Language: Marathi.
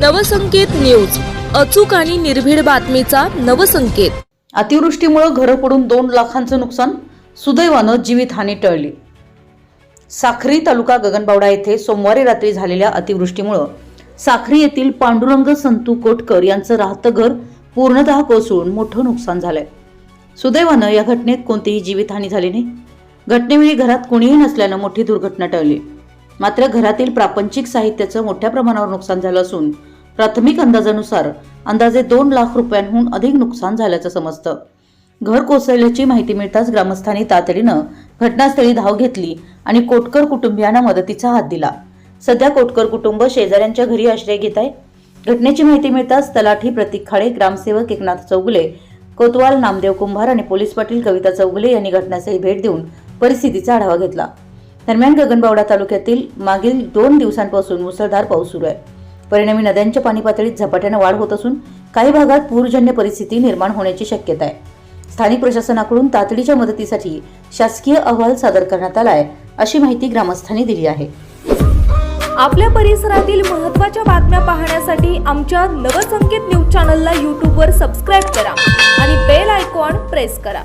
नवसंकेत न्यूज. अचूक आणि निर्भीड बातमीचा नवसंकेत. अतिवृष्टीमुळे घरं पडून दोन लाखांचं नुकसान सुदैवानं जीवितहानी टळली. साखरी तालुका गगनबावडा येथे सोमवारी रात्री झालेल्या अतिवृष्टीमुळं साखरी येथील पांडुरंग संतू कोटकर यांचं राहतं घर पूर्णतः कोसळून मोठं नुकसान झालंय. सुदैवानं या घटनेत कोणतीही जीवितहानी झाली नाही. घटनेवेळी घरात कोणीही नसल्यानं मोठी दुर्घटना टळली. मात्र घरातील प्रापंचिक साहित्याचं मोठ्या प्रमाणावर नुकसान झालं असून प्राथमिक अंदाजानुसार अंदाजे दोन लाख रुपयांहून अधिक नुकसान झाल्याचं समजतं. घर कोसळल्याची माहिती मिळताच ग्रामस्थांनी तातडीनं घटनास्थळी धाव घेतली आणि कोटकर कुटुंबियांना मदतीचा हात दिला. सध्या कोटकर कुटुंब शेजाऱ्यांच्या घरी आश्रय घेत आहे. घटनेची माहिती मिळताच तलाठी प्रतीक खाडे ग्रामसेवक एकनाथ चौगुले कोतवाल नामदेव कुंभार आणि पोलीस पाटील कविता चौगुले यांनी घटनास्थळी भेट देऊन परिस्थितीचा आढावा घेतला. दरम्यान गगनबावडा तालुक्यातील मागील दोन दिवसांपासून मुसळधार पाऊस सुरू आहे. परिणामी नद्यांच्या पाणी पातळीत झपाट्यानं वाढ होत असून काही भागात पूरजन्य परिस्थिती निर्माण होण्याची शक्यता आहे. स्थानिक प्रशासनाकडून तातडीच्या मदतीसाठी शासकीय अहवाल सादर करण्यात आलाय अशी माहिती ग्रामस्थांनी दिली आहे. आपल्या परिसरातील महत्त्वाच्या बातम्या पाहण्यासाठी आमच्या नवसंकेत न्यूज चॅनलला यूट्यूबवर सबस्क्राईब करा आणि बेल आयकॉन प्रेस करा.